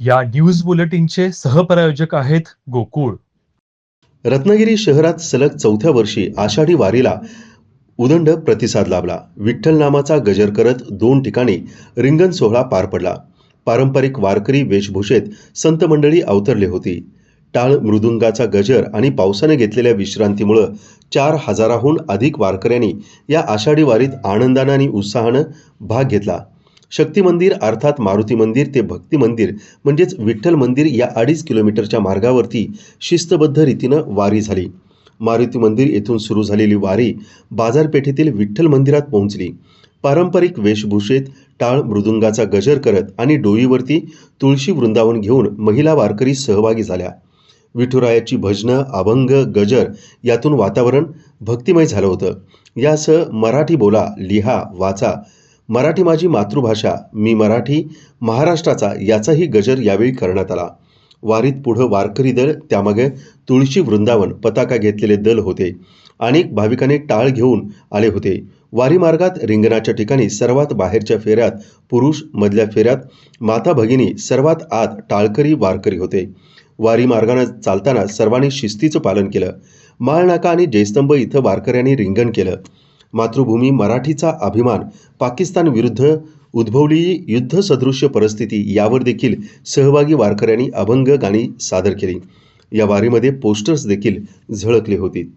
या न्यूज बुलेटिनचे सहप्रायोजक आहेत गोकुळ. रत्नागिरी शहरात सलग चौथ्या वर्षी आषाढी वारीला उदंड प्रतिसाद लाभला. विठ्ठल नामाचा गजर करत दोन ठिकाणी रिंगण सोहळा पार पडला. पारंपरिक वारकरी वेशभूषेत संत मंडळी अवतरली होती. टाळ मृदुंगाचा गजर आणि पावसाने घेतलेल्या विश्रांतीमुळं चार हजाराहून अधिक वारकऱ्यांनी या आषाढी वारीत आनंदानं आणि उत्साहानं भाग घेतला. शक्ती मंदिर अर्थात मारुती मंदिर ते भक्ती मंदिर म्हणजेच विठ्ठल मंदिर या अडीच किलोमीटरच्या मार्गावरती शिस्तबद्ध रीतीनं वारी झाली. मारुती मंदिर येथून सुरू झालेली वारी बाजारपेठेतील विठ्ठल मंदिरात पोहोचली. पारंपरिक वेशभूषेत टाळ मृदुंगाचा गजर करत आणि डोईवरती तुळशी वृंदावन घेऊन महिला वारकरी सहभागी झाल्या. विठुरायाची भजनं अभंग गजर यातून वातावरण भक्तिमय झालं होतं. यासह मराठी बोला लिहा वाचा मराठी माझी मातृभाषा मी मराठी महाराष्ट्राचा याचाही गजर यावेळी करण्यात आला. वारीत पुढं वारकरी दल त्यामागे तुळशी वृंदावन पताका घेतलेले दल होते. अनेक भाविकांनी टाळ घेऊन आले होते. वारी मार्गात रिंगणाच्या ठिकाणी सर्वात बाहेरच्या फेऱ्यात पुरुष मधल्या फेऱ्यात माता भगिनी सर्वात आत टाळकरी वारकरी होते. वारी मार्गानं चालताना सर्वांनी शिस्तीचं पालन केलं. माळनाका आणि जयस्तंभ इथं वारकऱ्यांनी रिंगण केलं. मातृभूमी मराठीचा अभिमान पाकिस्तान विरुद्ध उद्भवलेली युद्धसदृश्य परिस्थिती यावर देखील सहभागी वारकऱ्यांनी अभंग गाणी सादर केली. या वारीमध्ये पोस्टर्स देखील झळकली होती.